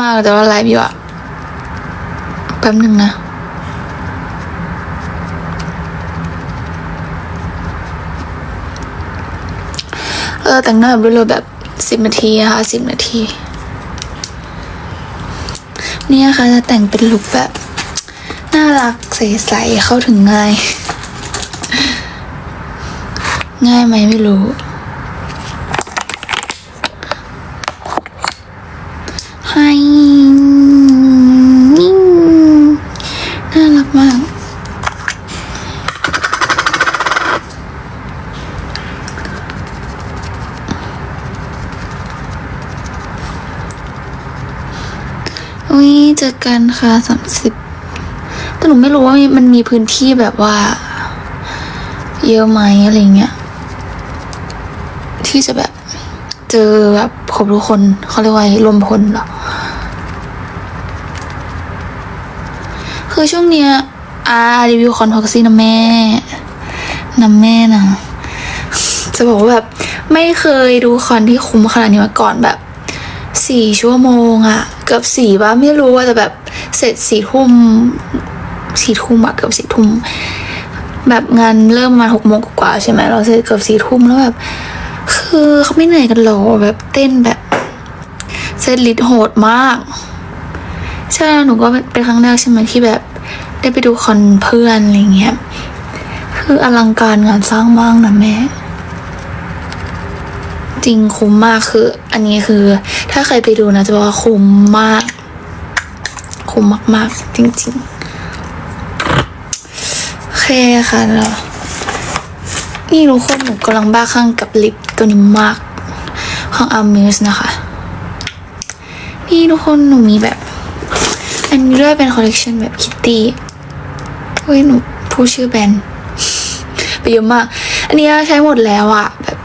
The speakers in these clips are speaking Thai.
มากแต่ว่าไลฟ์อยู่อะแป๊บหนึ่งนะเออแต่งหน้าแบบรวๆแบบสิบนาทีอะค่ะสิบนาที เนี่ยค่ะจะแต่งเป็นลุคแบบ น่ารักใสๆเข้าถึงง่าย ง่ายไหมไม่รู้ มาก อุ้ยเจอกันค่ะสามสิบแต่หนูไม่รู้ว่ามันมีพื้นที่แบบว่า เยอะไหมอะไรเงี้ย ที่จะแบบ เจอแบบครบทุกคนเขาเรียกว่ารวมพลเหรอ คือช่วงเนี้ยอ่ารีวิวคอนท็อกซี่นะแม่นะแม่นะจะบอกว่าแบบไม่เคยดูคอนที่คุ้มขนาดนี้มาก่อนแบบสี่ชั่วโมงอะเกือบสี่ป่ะไม่รู้ว่าแต่แบบเสร็จสี่ทุ่มสี่ทุ่มอะเกือบสี่ทุ่มแบบงานเริ่มมาหกโมงกว่าใช่ไหมเราเสร็จเกือบสี่ทุ่มแล้วแบบ คือเขาไม่เหนื่อยกันหรอแบบเต้นแบบเซตลิสต์โหดมากใช่หนูก็เป็นครั้งแรกใช่ไหมที่แบบ ได้ไปดูคอนเพื่อนอะไรเงี้ย คืออลังการงานสร้างมากนะแม่ จริงคุ้มมากคือ อันนี้คือ ถ้าใครไปดูนะจะบอกว่าคุ้มมาก คุ้มมาก ๆ จริงๆ โอเคค่ะแล้วนี่ทุกคนหนูกำลังบ้าคลั่งกับลิปตัวนี้มาก ของ Amuse นะคะ นี่ทุกคนหนูมีแบบ อันนี้ด้วยเป็นคอลเลกชันแบบคิตตี้ เฮ้ยหนูพูดชื่อแบรนด์ไปเยอะมาก อันนี้ใช้หมดแล้วอะแบบ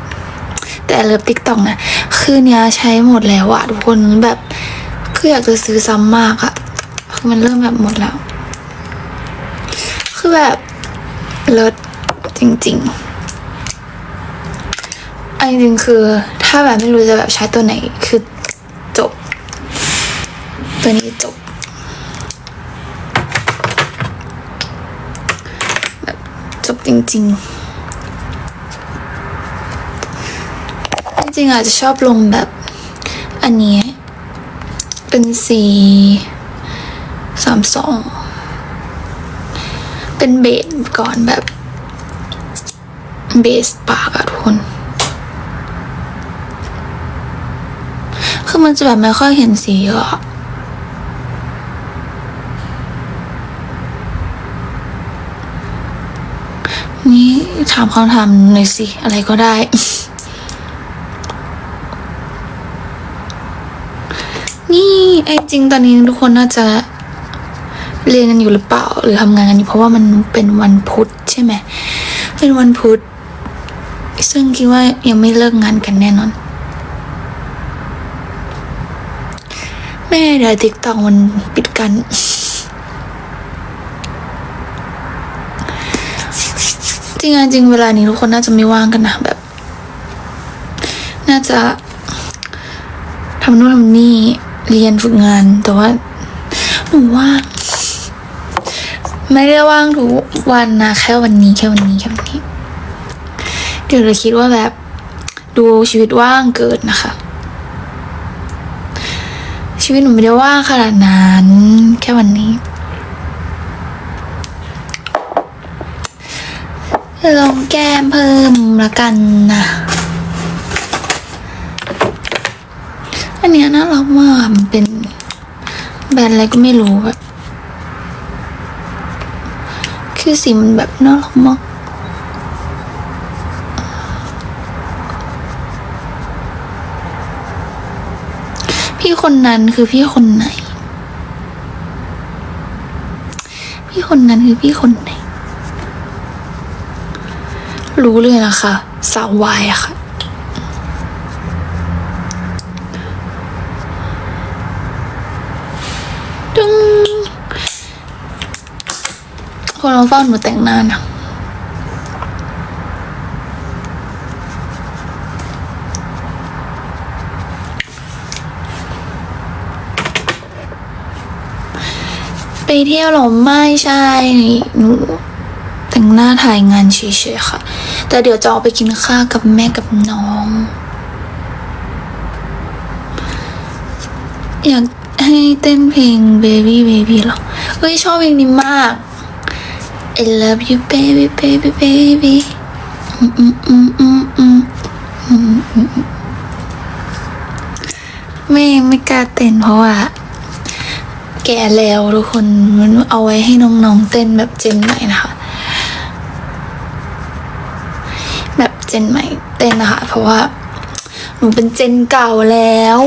แต่เลิฟติ๊กต็อกนะคือเนี้ยใช้หมดแล้วอะทุกคนแบบคืออยากจะซื้อซ้ำมากอะคือมันเริ่มแบบหมดแล้ว คือแบบเลิศจริงๆอันจริงคือถ้าแบบไม่รู้จะแบบใช้ตัวไหน คือจบ ตัวนี้จบ แบบ จบจริง ๆ จริงๆอาจจะชอบลงแบบ อันนี้ เป็นสีสามสองเป็นเบสก่อนแบบ เบสปากอะทุกคนคือมันจะแบบไม่ค่อยเห็นสีเยอะอะนี่ ถามคำถามหน่อยสิ อะไรก็ได้ นี่ไอ้จริงตอนนี้ทุกคนน่าจะเรียนกันอยู่หรือเปล่า หรือทำงานกันอยู่เพราะว่ามันเป็นวันพุธใช่ไหมเป็นวันพุธซึ่งคิดว่ายังไม่เลิกงานกันแน่นอน แม่เดี๋ยวติ๊กตอกมันปิดกัน จ ริงๆจริงเวลานี้ทุกคนน่าจะไม่ว่างกันนะแบบ น่าจะทำนู่นทำนี่เรียนฝึกงาน แต่ว่าหนูว่า ไม่ได้ว่างทุกวันนะแค่วันนี้แค่วันนี้แค่วันนี้ เดี๋ยวเราคิดว่าแบบดูชีวิตว่างเกิดนะคะ ชีวิตหนูไม่ได้ว่างขนาดนั้น แค่วันนี้ ลงแก้มเพิ่มละกันนะ อันนี้น่ารักมากมันเป็นแบรนด์อะไรก็ไม่รู้แบบคือสีมันแบบน่ารักมากพี่คนนั้นคือพี่คนไหน พี่คนนั้นคือพี่คนไหน รู้เลยนะคะ สาววายอะค่ะ ดึงคนเราเฝ้าหนูแต่งหน้านะไปเที่ยวหรอไม่ใช่หนูแต่งหน้าถ่ายงานเฉยๆค่ะ แต่เดี๋ยวจะออกไปกินข้าวกับแม่กับน้อง อยากให้เต้นเพลง baby baby หรอเฮ้ยชอบเพลงนี้มาก I love you baby baby baby ไม่ไม่กล้าเต้นเพราะว่า แก่แล้วทุกคนมันเอาไว้ให้น้องๆเต้นแบบเจนใหม่นะคะ แบบเจนใหม่เต้นนะคะ เพราะว่าหนูเป็นเจนเก่าแล้ว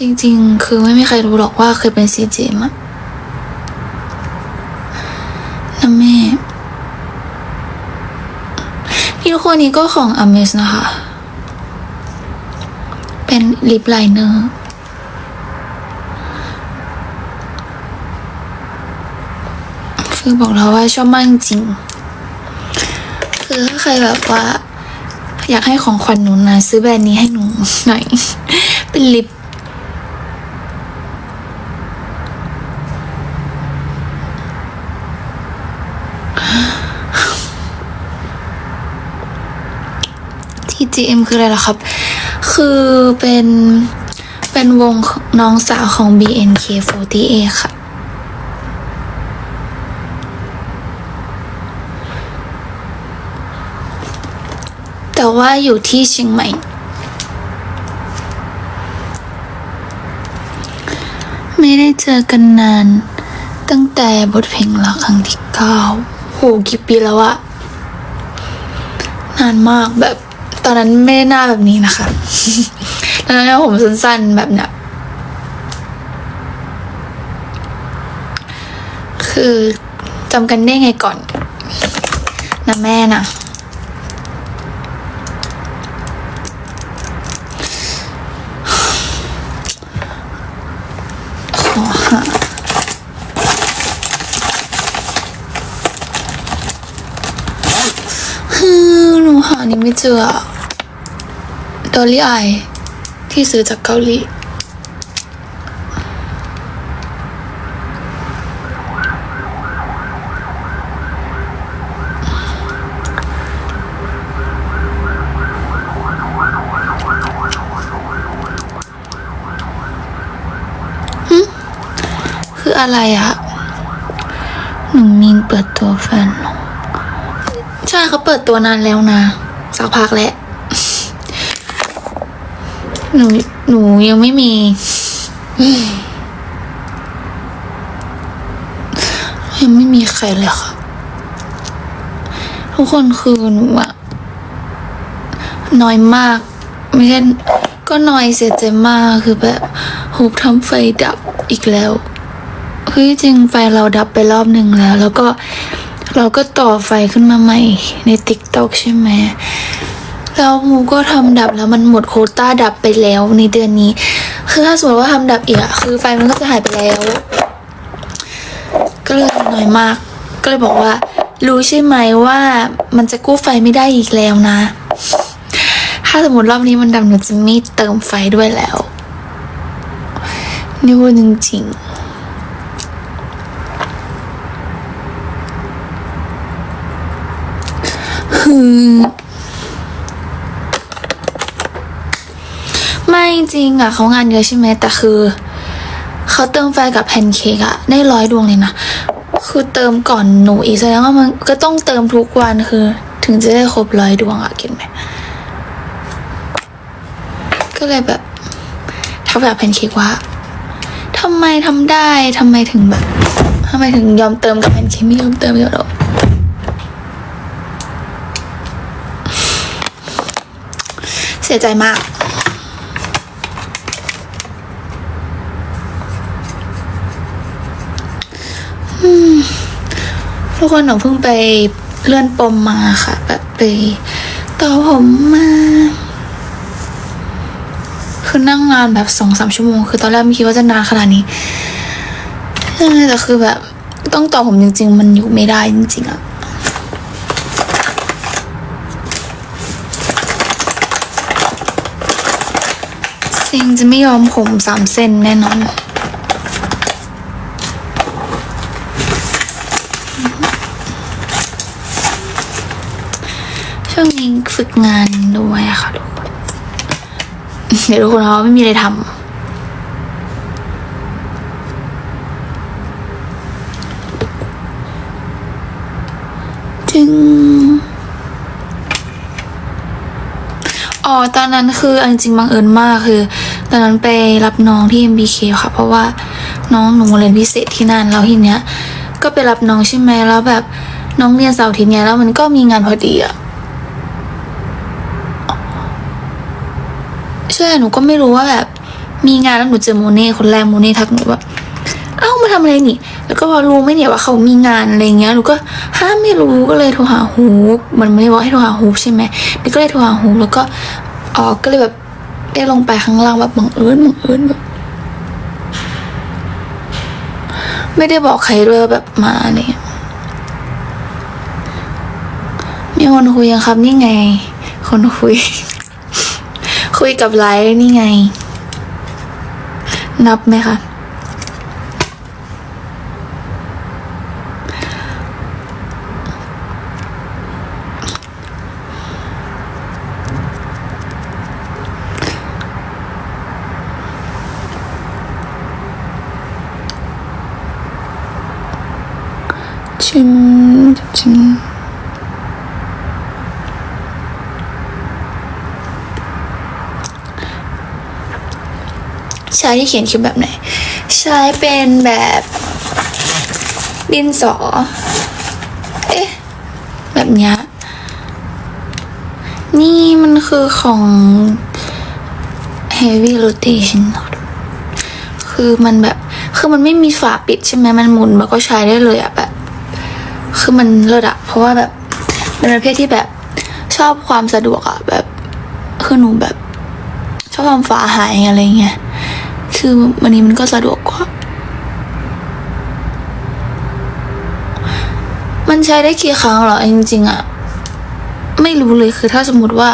จริงๆ คือไม่มีใครรู้หรอกว่าเคยเป็นซีเจมอะนะแม่พี่ทุกคนนี้ก็ของ a m a z นะคะ เป็นลิปไลเนอร์คือบอกแล้วว่าชอบมากจริง คือถ้าใครแบบว่า อยากให้ของขวัญหนูนะซื้อแบรนด์นี้ให้หนูหน่อย เป็นลิป TGM คืออะไรล่ะครับ คือเป็นเป็นวงน้องสาวของ BNK48 ค่ะ ว่าอยู่ที่เชียงใหม่ ไม่ได้เจอกันนาน ตั้งแต่บทเพลงรักครั้งที่เก้าโหกี่ปีแล้วอะนานมากแบบตอนนั้นไม่ได้หน้าแบบนี้นะคะ ตอนนั้นผมสั้นๆแบบเนี้ยคือจำกันได้ไงก่อนนะแม่นะ ขอหาฮือหนูหานี่ไม่เจออดอลลี่ไอที่ซื้อจากเกาหลี คืออะไรอะหนูมีนเปิดตัวแฟน ใช่เขาเปิดตัวนานแล้วนะ สักพักแล้วหนูหนูยังไม่มียังไม่มีใครเลยค่ะ ทุกคนคือหนูอะน้อยมาก ไม่ใช่ก็น้อยเสียใจมากคือแบบหูทำไฟดับอีกแล้วเฮ้ยจริงไฟเราดับไปรอบหนึ่งแล้ว แล้วก็เราก็ต่อไฟขึ้นมาใหม่ในติ๊กต็อกใช่ไหม แล้วมูก็ทำดับแล้วมันหมดโคต้าดับไปแล้วในเดือนนี้ คือถ้าสมมติว่าทำดับอีกอะคือไฟมันก็จะหายไปแล้ว ก็เลยน้อยมาก ก็เลยบอกว่า รู้ใช่ไหมว่ามันจะกู้ไฟไม่ได้อีกแล้วนะ ถ้าสมมติรอบนี้มันดับหนูจะไม่เติมไฟด้วยแล้วนี่พูดจริงๆคือไม่ จริงอะเขางานเยอะใช่ไหมแต่คือเขาเติมไฟกับแพนเค้กอะได้ร้อยดวงเลยนะคือเติมก่อนหนูอีกแสดงว่ามันก็ต้องเติมทุกวันคือ ถึงจะได้ครบร้อยดวงอะเก็ตไหมก็เลยแบบทักแบบแพนเค้กว่าทำไมทำได้ทำไมถึงแบบทำไมถึงยอมเติมกับแพนเค้กไม่ยอมเติมกับเราเสียใจมาก ทุกคนหนูเพิ่งไปเลื่อนปมมาค่ะ แบบไปต่อผมมาคือนั่งนานแบบสองสามชั่วโมง คือตอนแรกไม่คิดว่าจะนานขนาดนี้แต่คือแบบต้องต่อผมจริง ๆ มันอยู่ไม่ได้จริง ๆอะจริงจะไม่ยอมผมสามเส้นแน่นอน ฝึกงานด้วยค่ะทุกคนเดี๋ยวทุกคนเขาไม่มีอะไรทำจึงอ๋อตอนนั้นคือเอาจริงบังเอิญมากคือ ตอนนั้นไปรับน้องที่ MBK ค่ะ เพราะว่าน้องหนูเรียนพิเศษที่นั่นแล้วทีเนี้ย ก็ไปรับน้องใช่ไหมแล้วแบบน้องเรียนเสาร์อาทิตย์เนี้ยแล้วมันก็มีงานพอดีอะ ใช่หนูก็ไม่รู้ว่าแบบ มีงานแล้วหนูเจอโมเน่คนแรกโมเน่ทักหนูแบบเอ้ามาทำอะไรนี่ แล้วก็บอกรู้ไหมเนี่ยว่าเขามีงานอะไรเงี้ยหนูก็ห้ามไม่รู้ก็เลยโทรหาฮูปมันไม่ได้บอกให้โทรหาฮูปใช่ไหมนี่ก็เลยโทรหาฮูปแล้วก็อ๋อก็เลยแบบได้ลงไปข้างล่างแบบบังเอิญบังเอิญแบบไม่ได้บอกใครด้วยแบบมาเนี่ยมีคนคุยยังครับนี่ไง คนคุย คุยกับไลฟ์นี่ไง นับไหมคะชิมชิม ใช้ที่เขียนคิ้วแบบไหน ใช้เป็นแบบดินสอ เอ๊ะ แบบนี้นี่มันคือของ heavy rotation คือมันแบบ คือมันไม่มีฝาปิดใช่ไหมมันหมุนแล้วก็ใช้ได้เลยอะแบบ คือมันเลิศอะเพราะว่าแบบเป็นประเภทที่แบบชอบความสะดวกอะแบบ คือหนูแบบ ชอบความฝาหายอะไรเงี้ย คือวันนี้มันก็สะดวกกว่า มันใช้ได้กี่ครั้งเหรอจริง ๆอะไม่รู้เลยคือถ้าสมมติว่า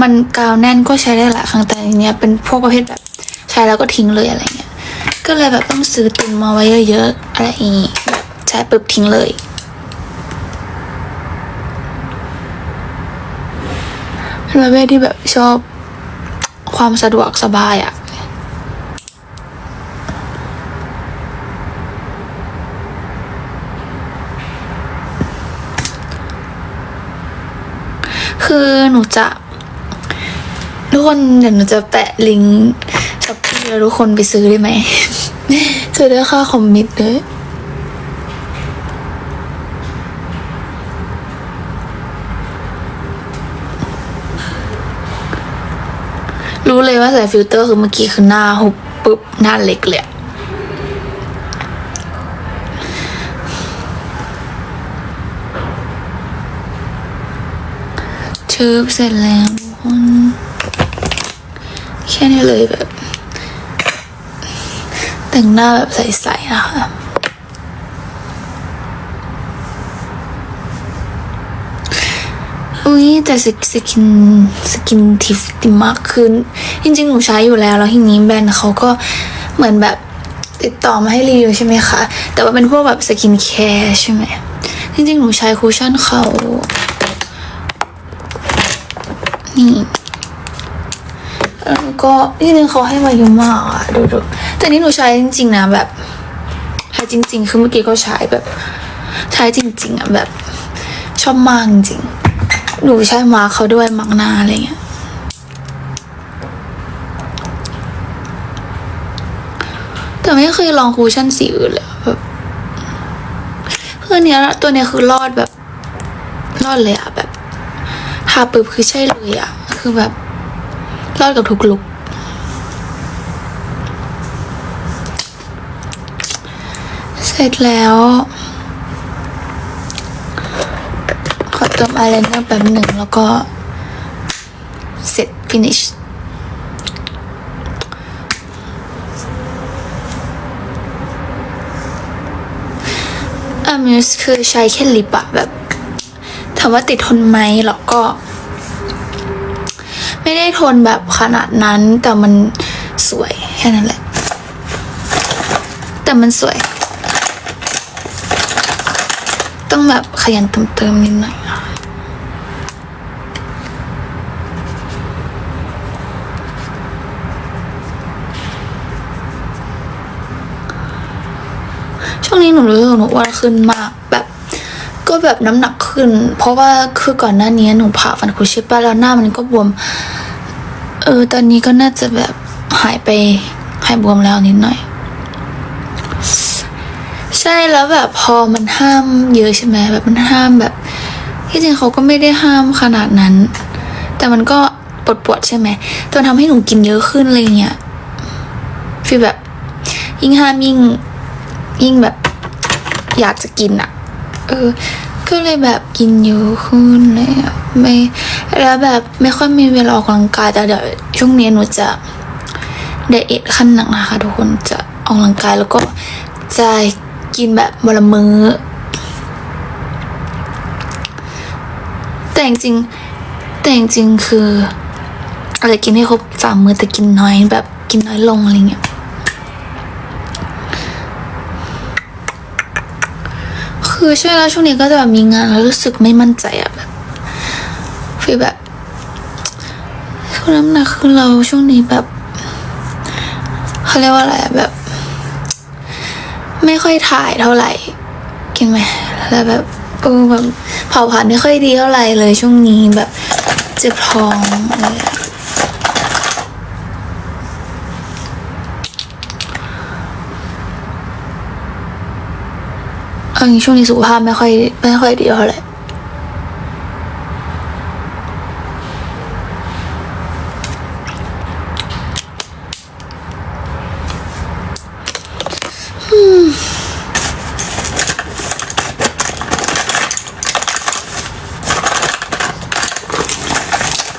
มันกาวแน่นก็ใช้ได้หลายครั้งแต่อันเนี้ยเป็นพวกประเภทแบบใช้แล้วก็ทิ้งเลยอะไรเงี้ย ก็เลยแบบต้องซื้อตุนมาไว้เยอะๆอะไรอย่างงี้แบบใช้ปุ๊บทิ้งเลยเป็นประเภทที่แบบชอบความสะดวกสบายอะ่ะ คือหนูจะทุกคนเดี๋ยวหนูจะแปะลิงก์ช้อปปี้แล้วทุกคนไปซื้อได้ไหมจะได้ค่าคอมมิตด้วยรู้เลยว่าใส่ฟิลเตอร์คือเมื่อกี้คือหน้าหุบปุ๊บหน้าเล็กเลย อะชืบเสร็จแล้วทุกคนแค่นี้เลยแบบ แต่งหน้าแบบใสๆนะคะอุ้ยแต่สกสกินสกินทิฟดีมากขึ้น จริง ๆ หนูใช้อยู่แล้ว แล้วทีนี้แบรนด์เขาก็เหมือนแบบติดต่อมาให้รีวิวใช่ไหมคะ แต่ว่าเป็นพวกแบบสกินแคร์ใช่ไหม จริง ๆ หนูใช้คูชั่นเขา นี่แล้วก็จริงเขาให้มาเยอะมากอะดูดูแต่นี่หนูใช้จริงๆนะแบบใช้จริง ๆ คือเมื่อกี้ก็ใช้แบบ ใช้จริง ๆอะแบบชอบมากจริงหนูใช้มาเขาด้วยมาร์กหน้าอะไรเงี้ยแต่ไม่เคยลองคูชั่นสีอื่นเลยแบบคืออนเนี้ยตัวเนี้ยคือรอดแบบรอดเลยอะแบบ ทาปึ๊บคือใช่เลยอะคือแบบรอดกับทุกลุกเสร็จแล้ว ขอเติมอายไลเนอร์แบบหนึ่งแล้วก็เสร็จ finish อามิสคือใช้แค่ลิปอะแบบ ถามว่าติดทนไหมหรอก็ ไม่ได้ทนแบบขนาดนั้นแต่มันสวยแค่นั้นแหละ แต่มันสวย ต้องแบบขยันเติมๆนิดหน่อยช่วงนี้หนูรู้สึกหนูอ้วนขึ้นมาก ก็แบบน้ำหนักขึ้น เพราะว่าคือก่อนหน้านี้หนูผ่าฟันคุช่ปะแล้วหน้ามันก็บวม เออ ตอนนี้ก็น่าจะแบบหายไปหายบวมแล้วนิดหน่อย ใช่แล้วแบบพอมันห้ามเยอะใช่ไหมแบบมันห้ามแบบที่จริงเขาก็ไม่ได้ห้ามขนาดนั้น แต่มันก็ปวดปวดๆใช่ไหมจนทำให้หนูกินเยอะขึ้นอะไรเงี้ยฟีลแบบ ยิ่งห้ามยิ่งยิ่งแบบ อยากจะกินอะ เออ ก็เลยแบบกินเยอะขึ้นเลยไม่แล้วแบบไม่ค่อยมีเวลาออกกำลังกายแต่เดี๋ยวช่วงนี้หนูจะไดเอทขั้นหนักนะคะทุกคนจะออกกำลังกายแล้วก็จะกินแบบวันละมื้อ แต่จริงแต่จริงคืออาจจะกินให้ครบสามมื้อแต่กินน้อยแบบกินน้อยลงอะไรเงี้ย คือใช่แล้วช่วงนี้ก็จะแบบมีงานแล้วรู้สึกไม่มั่นใจอะแบบฟีลแบบช่วงน้ำหนักคือเราช่วงนี้แบบเขาเรียกว่าอะไรแบบ ไม่ค่อยถ่ายเท่าไหร่กินไหมแล้วแบบเออแบบเผาผลาญไม่ค่อยดีเท่าไหร่เลยช่วงนี้แบบเจ็บท้องอะไรอะ เอาจริงช่วงนี้สุขภาพไม่ค่อยไม่ค่อยดีเท่าไหร่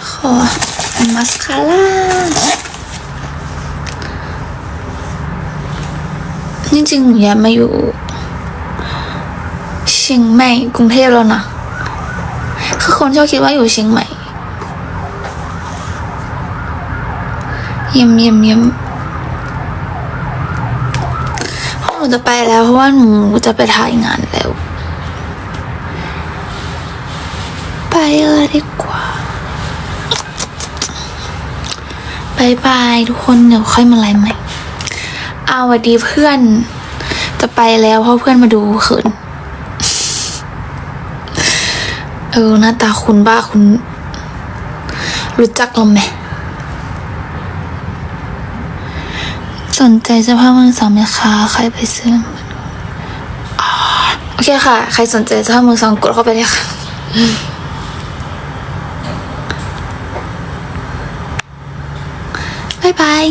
ขอมาสคาร่าจริงๆหนูย้ายมาอยู่ ชียงใหม่กรุงเทพแล้วนะคือคนชอบคิดว่าอยู่เชียงใหม่เยี่ยมเยี่ยมเยี่ยมพราะหนูจะไปแล้วเพราะว่าหนูจะไปถ่ายงานแล้ว ไปเลยดีกว่าบายบายทุกคนเดี๋ยวค่อยมาไลฟ์ใหม่ เอาสวัสดีเพื่อน จะไปแล้วเพราะเพื่อนมาดูเขิน เออ หน้าตาคุณบ้าคุณ รู้จักเราไหมสนใจเสื้อผ้ามือสองไหมคะใครไปซื้อโอเคค่ะ ใครสนใจเสื้อผ้ามือสองกดเข้าไปเลยค่ะบายบาย